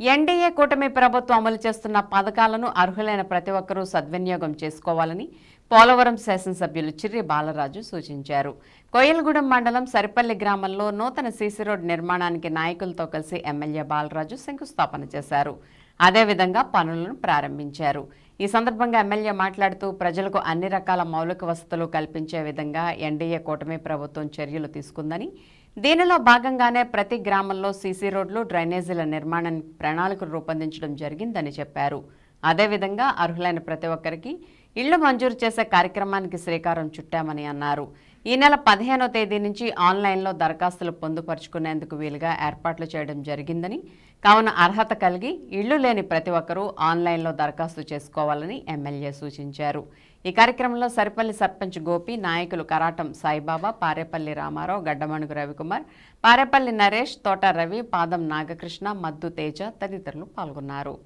NDA కూటమి ప్రభుత్వం అమలు చేస్తున్న పథకాలను అర్హులైన ప్రతి ఒక్కరూ సద్వినియోగం చేసుకోవాలని పోలవరం శాసనసభ్యులు చిర్రి బాలరాజు సూచించారు. కోయలగూడెం మండలం సరిపల్లి గ్రామంలో నూతన సీసీ రోడ్ నిర్మాణానికి నాయకులతో కలిసి ఎమ్మెల్యే బాలరాజు శంకుస్థాపన చేశారు. అదేవిధంగా పనులను ప్రారంభించారు. ఈ సందర్భంగా ఎమ్మెల్యే మాట్లాడుతూ ప్రజలకు అన్ని రకాల మౌలిక వసతులు కల్పించే విధంగా ఎన్డీఏ కూటమి ప్రభుత్వం చర్యలు తీసుకుందని దీనిలో భాగంగానే ప్రతి గ్రామంలో సీసీ రోడ్లు డ్రైనేజీల నిర్మాణం ప్రణాళికలు రూపొందించడం జరిగిందని చెప్పారు. అదేవిధంగా అర్హులైన ప్రతి ఒక్కరికి ఇళ్ళు మంజూరు చేసే కార్యక్రమానికి శ్రీకారం చుట్టామని అన్నారు. ఈ నెల పదిహేనో తేదీ నుంచి ఆన్లైన్లో దరఖాస్తులు పొందుపరుచుకునేందుకు వీలుగా ఏర్పాట్లు చేయడం జరిగిందని కావున అర్హత కలిగి ఇళ్ళు లేని ప్రతి ఒక్కరూ ఆన్లైన్లో దరఖాస్తు చేసుకోవాలని ఎమ్మెల్యే సూచించారు. ఈ కార్యక్రమంలో సరిపల్లి సర్పంచ్ గోపి నాయకులు కరాటం సాయిబాబా పారేపల్లి రామారావు గడ్డమణుగు రవికుమార్ పారేపల్లి నరేష్ తోట రవి పాదం నాగకృష్ణ మద్దు తేజ తదితరులు పాల్గొన్నారు.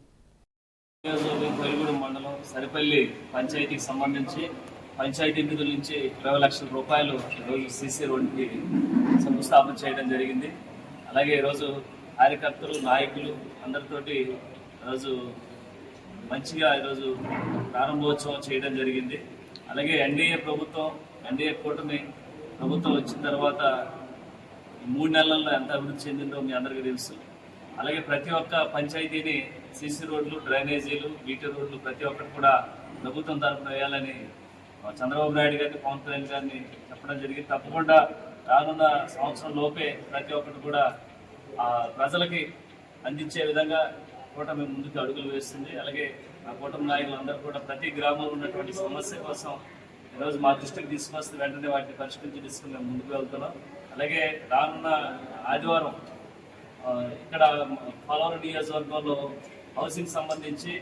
మండలం సరిపల్లి పంచాయతీకి సంబంధించి పంచాయతీ నిధుల నుంచి ఇరవై లక్షల రూపాయలు ఈరోజు సీసీ రోడ్డుకి శంకుస్థాపన చేయడం జరిగింది. అలాగే ఈరోజు కార్యకర్తలు నాయకులు అందరితోటి ఈరోజు మంచిగా ఈరోజు ప్రారంభోత్సవం చేయడం జరిగింది. అలాగే ఎన్డీఏ ప్రభుత్వం ఎన్డీఏ కూటమి ప్రభుత్వం వచ్చిన తర్వాత మూడు నెలల్లో ఎంత అభివృద్ధి చెందిందో మీ అందరికీ తెలుసు. అలాగే ప్రతి ఒక్క పంచాయతీని సీసీ రోడ్లు డ్రైనేజీలు బీటీ రోడ్లు ప్రతి ఒక్కటి కూడా ప్రభుత్వం తరఫున వేయాలని చంద్రబాబు నాయుడు గారిని పవన్ కళ్యాణ్ గారిని చెప్పడం జరిగింది. తప్పకుండా రానున్న సంవత్సరం లోపే ప్రతి ఒక్కటి కూడా ఆ, ప్రజలకి అందించే విధంగా కూటమి ముందుకు అడుగులు వేస్తుంది. అలాగే ఆ కూటమి నాయకులందరూ కూడా ప్రతి గ్రామంలో ఉన్నటువంటి సమస్య కోసం ఈరోజు మా దృష్టికి తీసుకొస్తే వెంటనే వాటిని పరిష్కరించి తీసుకుని మేము ముందుకు వెళ్తున్నాం. అలాగే రానున్న ఆదివారం ఇక్కడ పోలవరం నియోజకవర్గంలో హౌసింగ్ సంబంధించి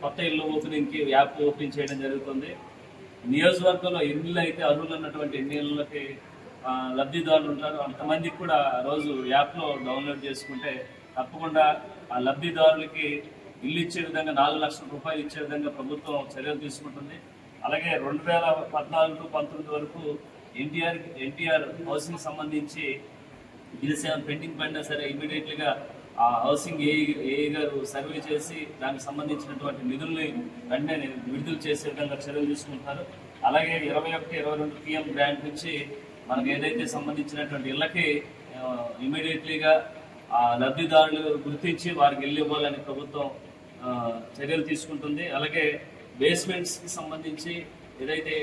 కొత్త ఇల్లు ఓపెనింగ్కి యాప్ ఓపెన్ చేయడం జరుగుతుంది. నియోజకవర్గంలో ఎన్ని అయితే అర్హులు ఉన్నటువంటి ఎన్ని లబ్ధిదారులు ఉంటారు అంతమందికి కూడా రోజు యాప్లో డౌన్లోడ్ చేసుకుంటే తప్పకుండా ఆ లబ్ధిదారులకి ఇల్లు ఇచ్చే విధంగా నాలుగు లక్షల రూపాయలు ఇచ్చే విధంగా ప్రభుత్వం చర్యలు తీసుకుంటుంది. అలాగే రెండు వేల పద్నాలుగు పంతొమ్మిది వరకు ఎన్టీఆర్ ఎన్టీఆర్ హౌసింగ్ సంబంధించి బిల్స్ ఏమైనా పెండింగ్ పడినా సరే ఇమీడియట్లీగా ఆ హౌసింగ్ ఏ ఏ గారు సర్వే చేసి దానికి సంబంధించినటువంటి నిధుల్ని వెంటనే విడుదల చేసే విధంగా చర్యలు తీసుకుంటారు అలాగే ఇరవై ఒకటి ఇరవై రెండు పిఎం గ్రాంట్ నుంచి మనకు ఏదైతే సంబంధించినటువంటి ఇళ్ళకి ఇమీడియట్లీగా ఆ లబ్ధిదారులు గుర్తించి వారికి ఇల్లు ఇవ్వాలని ప్రభుత్వం చర్యలు తీసుకుంటుంది. అలాగే బేస్మెంట్స్కి సంబంధించి ఏదైతే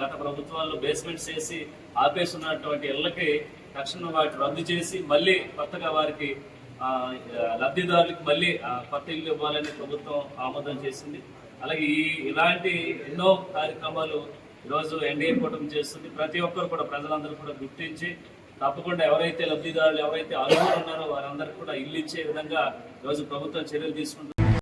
గత ప్రభుత్వాల్లో బేస్మెంట్స్ వేసి ఆపేసి ఉన్నటువంటి ఇళ్ళకి తక్షణం వాటి రద్దు చేసి మళ్ళీ కొత్తగా వారికి లబ్ధిదారులకు మళ్ళీ ఆ, కొత్త ఇల్లు ఇవ్వాలని ప్రభుత్వం ఆమోదం చేసింది. అలాగే ఈ ఇలాంటి ఎన్నో కార్యక్రమాలు ఈరోజు ఎన్డీఏ కూటమి చేస్తుంది. ప్రతి ఒక్కరు కూడా ప్రజలందరూ కూడా గుర్తించి తప్పకుండా ఎవరైతే లబ్ధిదారులు ఎవరైతే అర్హులు ఉన్నారో వారందరికీ కూడా ఇల్లు ఇచ్చే విధంగా ఈరోజు ప్రభుత్వం చర్యలు తీసుకుంటుంది.